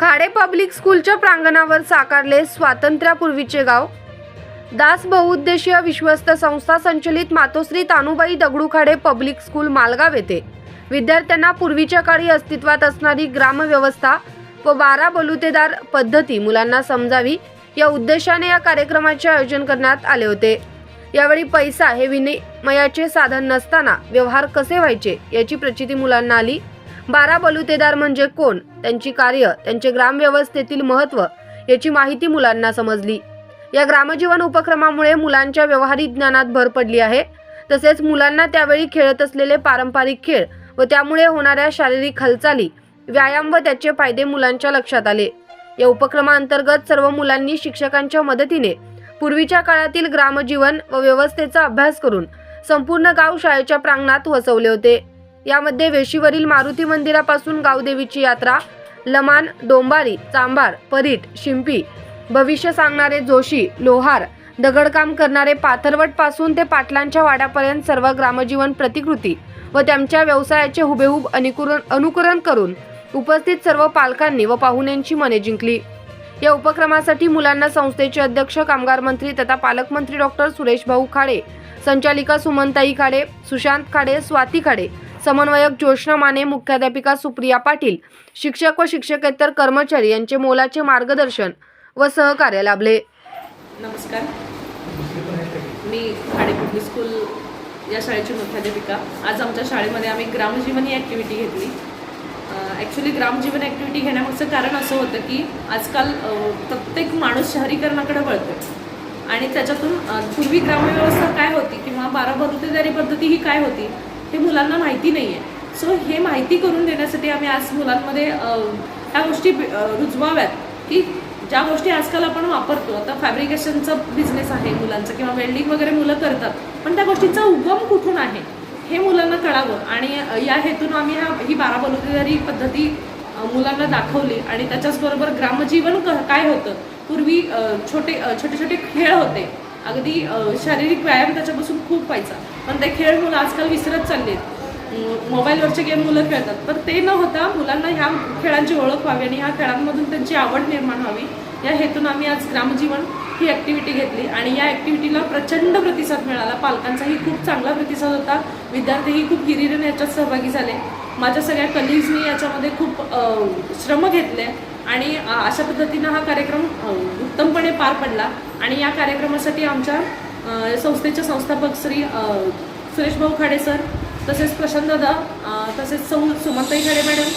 Khade public स्कूलच्या प्रांगणावर साकारले स्वातंत्र्यापूर्वीचे गाव. दास बहुउद्देशीय विश्वस्त संस्था संचलित मातोश्री तानुबाई दगडू खाडे पब्लिक स्कूल मालगाव येथे. विद्यार्थ्यांना पूर्वीच्या काळी अस्तित्वात असणारी ग्रामव्यवस्था व बारा बलुतेदार पद्धती मुलांना समजावी या उद्देशाने या कार्यक्रमाचे आयोजन करण्यात आले होते. यावेळी पैसा हे विनिमयाचे साधन नसताना व्यवहार कसे व्हायचे याची प्रचिती मुलांना आली. बारा बलुतेदार म्हणजे कोण? त्यांची कार्य त्यांचे ग्रामव्यवस्थेतील महत्त्व याची माहिती मुलांना समजली. या ग्रामजीवन उपक्रमामुळे मुलांच्या व्यवहारिक ज्ञानात भर पडली आहे. तसेच मुलांना त्यावेळी खेळत असलेले पारंपरिक खेळ व त्यामुळे होणाऱ्या शारीरिक हालचाली व्यायाम व त्याचे फायदे मुलांच्या लक्षात आले. या उपक्रमाअंतर्गत सर्व मुलांनी शिक्षकांच्या मदतीने पूर्वीच्या काळातील ग्रामजीवन व व्यवस्थेचा अभ्यास करून संपूर्ण गाव शाळेच्या प्रांगणात वसवले होते. यामध्ये वेशीवरील मारुती मंदिरापासून गावदेवीची यात्रा लमान डोंबारी चांभार परीट शिंपी भविष्य सांगणारे जोशी लोहार दगडकाम करणारे पाथरवटपासून ते पाटलांच्या वाड्यापर्यंत सर्व ग्रामजीवन प्रतिकृती व त्यांच्या व्यवसायाचे हुबेहूब अनुकरण अनुकरण करून उपस्थित सर्व पालकांनी व पाहुण्यांची मने जिंकली. या उपक्रमासाठी मुलांना संस्थेचे अध्यक्ष कामगार मंत्री तथा पालकमंत्री डॉक्टर सुरेश भाऊ खाडे संचालिका सुमनताई खाडे सुशांत खाडे स्वाती खाडे समन्वयक ज्योत्स्ना माने मुख्याध्यापिका सुप्रिया पाटील शिक्षक व शिक्षकेतर कर्मचारी यांचे मोलाचे मार्गदर्शन व सहकार्य लाभले. नमस्कार. मी खाडे पब्लिक स्कूल या शाळेची मुख्याध्यापिका. आज आमच्या शाळेमध्ये आम्ही ग्रामजीवन ही ॲक्टिव्हिटी घेतली ॲक्च्युली ग्रामजीवन ॲक्टिव्हिटी घेण्यामागचं कारण असं होतं की आजकाल प्रत्येक माणूस शहरीकरणाकडे वळतो. आणि त्याच्यातून पूर्वी ग्रामव्यवस्था काय होती किंवा बारा बरुतेदारी पद्धती ही काय होती हे मुलांना माहिती नाही आहे सो हे माहिती करून देण्यासाठी आम्ही आज मुलांमध्ये ह्या गोष्टी रुजवाव्यात की ज्या गोष्टी आजकाल आपण वापरतो. आता फॅब्रिकेशनचा बिझनेस आहे मुलांचा किंवा वेल्डिंग वगैरे मुलं करतात पण त्या गोष्टीचा उगम कुठून आहे? हे मुलांना कळावं. आणि या हेतून आम्ही ह्या ही बारा बलुतेदारी पद्धती मुलांना दाखवली आणि त्याच्याचबरोबर ग्रामजीवन क- काय होतं? पूर्वी छोटे छोटे छोटे खेळ होते. अगदी शारीरिक व्यायाम त्याच्यापासून खूप व्हायचा पण ते खेळ मुलं आजकाल विसरत चाललेत. आहेत मोबाईलवरचे गेम मुलं खेळतात. तर ते न होता मुलांना ह्या खेळांची ओळख व्हावी आणि ह्या खेळांमधून त्यांची आवड निर्माण व्हावी. या हेतून आम्ही आज ग्रामजीवन ही ॲक्टिव्हिटी घेतली आणि या ॲक्टिव्हिटीला प्रचंड प्रतिसाद मिळाला. पालकांचाही खूप चांगला प्रतिसाद होता. विद्यार्थीही खूप हिरिरीने याच्यात सहभागी झाले. माझ्या सगळ्या कलिग्सनी याच्यामध्ये खूप श्रम घेतले. आणि अशा पद्धतीनं हा कार्यक्रम उत्तमपणे पार पडला. आणि या कार्यक्रमासाठी आमच्या संस्थेचे संस्थापक श्री सुरेशभाऊ सुरेश भाऊ खाडे सर तसेच प्रशांत दादा तसेच सौ सुमंताई खाडे मॅडम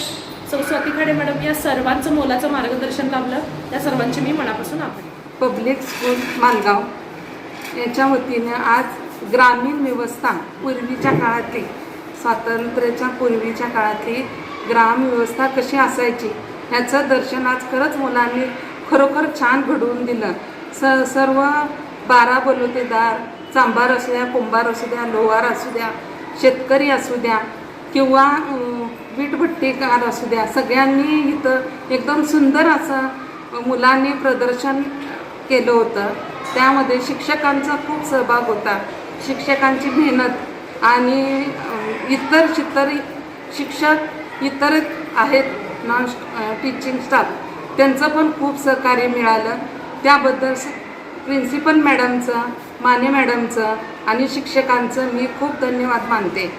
सौ स्वाती खाडे मॅडम या सर्वांचं मोलाचं मार्गदर्शन लाभलं. त्या सर्वांचे मी मनापासून आभार पब्लिक स्कूल मालगाव. याच्या वतीने आज ग्रामीण व्यवस्था पूर्वीच्या काळातली स्वातंत्र्याच्या पूर्वीच्या काळातली ग्रामव्यवस्था कशी असायची ह्याचं दर्शन आज खरंच मुलांनी खरोखर छान घडवून दिलं. स सर्व बारा बलुतेदार चांभार असू द्या कुंभार असू द्या लोहार असू द्या शेतकरी असू द्या किंवा वीटभट्टीकार असू द्या सगळ्यांनी इथं एकदम सुंदर असं मुलांनी प्रदर्शन केलं होतं. त्यामध्ये शिक्षकांचा खूप सहभाग होता. शिक्षकांची मेहनत आणि इतर शितर शिक्षक इतर आहेत. नॉन टीचिंग स्टाफ त्यांचं पण खूप सहकार्य मिळालं. त्याबद्दल प्रिन्सिपल मॅडमचं माने मॅडमचं आणि शिक्षकांचं मी खूप धन्यवाद मानते.